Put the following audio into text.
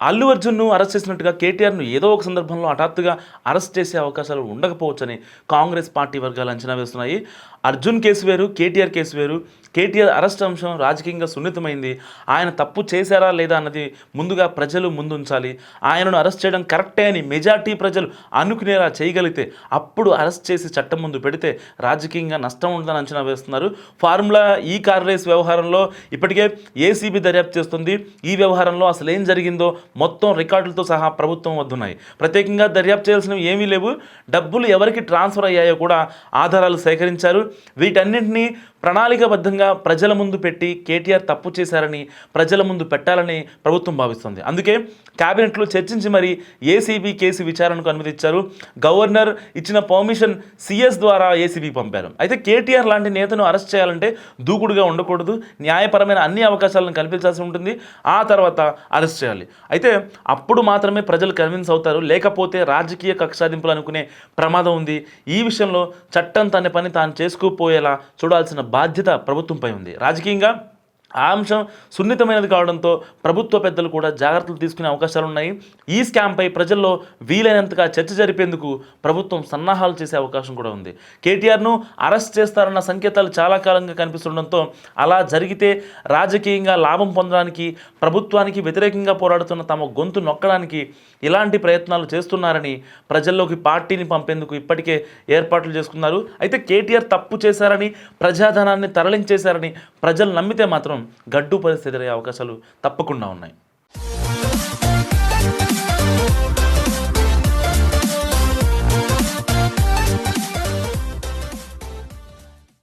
Allu అర్జున్ను arrest చేసినట్టుగా కేటీఆర్ను ఏదో ఒక సందర్భంలో హఠాత్తుగా అరెస్ట్ చేసే అవకాశాలు ఉండకపోవచ్చని కాంగ్రెస్ పార్టీ వర్గాలు అంచనా వేస్తున్నాయి. అర్జున్ కేసు వేరు కేటీఆర్ కేసు వేరు. కేటీఆర్ అరెస్ట్ అంశం రాజకీయంగా సున్నితమైంది. ఆయన తప్పు చేశారా లేదా అన్నది ముందుగా ప్రజలు ముందుంచాలి. ఆయనను అరెస్ట్ చేయడం కరెక్టే అని మెజార్టీ ప్రజలు అనుకునేలా చేయగలిగితే అప్పుడు అరెస్ట్ చేసి చట్టం ముందు పెడితే రాజకీయంగా నష్టం ఉండదని అంచనా వేస్తున్నారు. ఫార్ములా ఈ కార్ రేస్ వ్యవహారంలో ఇప్పటికే ఏసీబీ దర్యాప్తు చేస్తుంది. ఈ వ్యవహారంలో అసలు ఏం జరిగిందో మొత్తం రికార్డులతో సహా ప్రభుత్వం వద్దున్నాయి. ప్రత్యేకంగా దర్యాప్తు చేయాల్సినవి ఏమీ లేవు. డబ్బులు ఎవరికి ట్రాన్స్ఫర్ అయ్యాయో కూడా ఆధారాలు సేకరించారు. వీటన్నింటినీ ప్రణాళికబద్ధంగా ప్రజల ముందు పెట్టి కేటీఆర్ తప్పు చేశారని ప్రజల ముందు పెట్టాలని ప్రభుత్వం భావిస్తుంది. అందుకే క్యాబినెట్లో చర్చించి మరి ఏసీబీ కేసు విచారణకు అనుమతిచ్చారు. గవర్నర్ ఇచ్చిన పర్మిషన్ సిఎస్ ద్వారా ఏసీబీ పంపారు. అయితే కేటీఆర్ లాంటి నేతను అరెస్ట్ చేయాలంటే దూకుడుగా ఉండకూడదు. న్యాయపరమైన అన్ని అవకాశాలను కల్పించాల్సి ఉంటుంది. ఆ తర్వాత అరెస్ట్ చేయాలి. అయితే అప్పుడు మాత్రమే ప్రజలు కన్విన్స్ అవుతారు. లేకపోతే రాజకీయ కక్షాదింపులు అనుకునే ప్రమాదం ఉంది. ఈ విషయంలో చట్టం తన పని తాను చేసుకుపోయేలా చూడాల్సిన బాధ్యత ప్రభుత్వంపై ఉంది. రాజకీయంగా ఆ అంశం సున్నితమైనది కావడంతో ప్రభుత్వ పెద్దలు కూడా జాగ్రత్తలు తీసుకునే అవకాశాలు ఉన్నాయి ఈ స్కామ్పై ప్రజల్లో వీలైనంతగా చర్చ జరిపేందుకు ప్రభుత్వం సన్నాహాలు చేసే అవకాశం కూడా ఉంది. కేటీఆర్ను అరెస్ట్ చేస్తారన్న సంకేతాలు చాలా కాలంగా కనిపిస్తుండడంతో అలా జరిగితే రాజకీయంగా లాభం పొందడానికి ప్రభుత్వానికి వ్యతిరేకంగా పోరాడుతున్న తమ గొంతు నొక్కడానికి ఇలాంటి ప్రయత్నాలు చేస్తున్నారని ప్రజల్లోకి పార్టీని పంపేందుకు ఇప్పటికే ఏర్పాట్లు చేసుకున్నారు. అయితే కేటీఆర్ తప్పు చేశారని ప్రజాధనాన్ని తరలించేశారని ప్రజలు నమ్మితే మాత్రం గడ్డు పరిస్థితి అవకాశాలు తప్పకుండా ఉన్నాయి.